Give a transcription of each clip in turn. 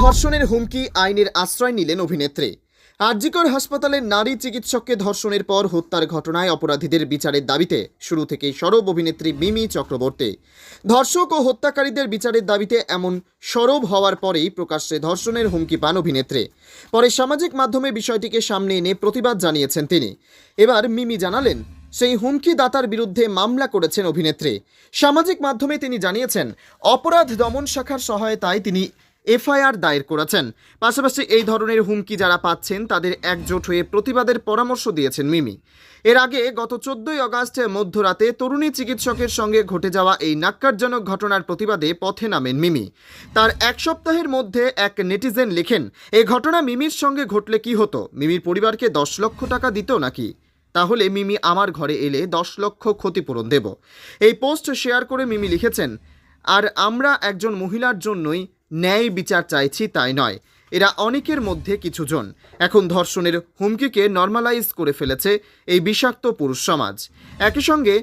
ধর্ষণের হুমকি আইনের আশ্রয় নিলেন অভিনেত্রী। আরজিকর হাসপাতালের নারী চিকিৎসককে ধর্ষণের পর হত্যার ঘটনায় অপরাধীদের বিচারের দাবিতে শুরু থেকেই সরব অভিনেত্রী মিমি চক্রবর্তী। ধর্ষক ও হত্যাকারীদের বিচারের দাবিতে এমন সরব হওয়ার পরেই প্রকাশ্যে ধর্ষণের হুমকি পান অভিনেত্রী। পরে সামাজিক মাধ্যমে বিষয়টিকে সামনে এনে প্রতিবাদ জানিয়েছেন তিনি। এবার মিমি জানালেন, সেই হুমকি দাতার বিরুদ্ধে মামলা করেছেন অভিনেত্রী। সামাজিক মাধ্যমে তিনি জানিয়েছেন, অপরাধ দমন শাখার সহায়তায় তিনি এফআইআর দায়ের করেছেন। পাশাপাশি এই ধরনের হুমকি যারা পাচ্ছেন, তাদের একজোট হয়ে প্রতিবাদের পরামর্শ দিয়েছেন মিমি। এর আগে গত চোদ্দই আগস্ট মধ্যরাতে তরুণী চিকিৎসকের সঙ্গে ঘটে যাওয়া এই নাক্কারজনক ঘটনার প্রতিবাদে পথে নামেন মিমি। তার এক সপ্তাহের মধ্যে এক নেটিজেন লেখেন এই ঘটনা মিমির সঙ্গে ঘটলে কি হতো? মিমির পরিবারকে দশ লক্ষ টাকা দিত নাকি? তাহলে মিমি আমার ঘরে এলে দশ লক্ষ ক্ষতিপূরণ দেব। এই পোস্ট শেয়ার করে মিমি লিখেছেন, আর আমরা একজন মহিলার জন্যই ন্যায় বিচার চাইছি তাই নয়। এরা অনেকের মধ্যে কিছুজন। এখন ধর্ষণের হুমকিকে নর্মালাইজ করে ফেলেছে এই বিষাক্ত পুরুষ সমাজ। একই সঙ্গে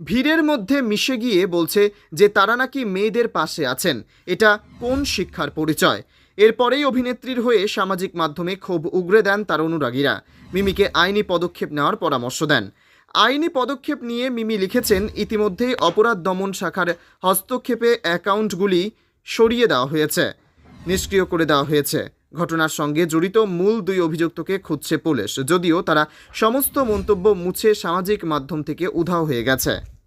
ভিড়ের মধ্যে মিশে গিয়ে বলছে যে তারা নাকি মেয়েদের পাশে আছেন। এটা কোন শিক্ষার পরিচয়? এরপরেই অভিনেত্রীর হয়ে সামাজিক মাধ্যমে ক্ষোভ উগরে দেন তার অনুরাগীরা। মিমিকে আইনি পদক্ষেপ নেওয়ার পরামর্শ দেন। আইনি পদক্ষেপ নিয়ে মিমি লিখেছেন, ইতিমধ্যেই অপরাধ দমন শাখার হস্তক্ষেপে অ্যাকাউন্টগুলি সরিয়ে দেওয়া হয়েছে। নিষ্ক্রিয় করে দেওয়া হয়েছে। ঘটনার সঙ্গে জড়িত মূল দুই অভিযুক্তকে খুঁজছে পুলিশ। যদিও তারা সমস্ত মন্তব্য মুছে সামাজিক মাধ্যম থেকে উধাও হয়ে গেছে।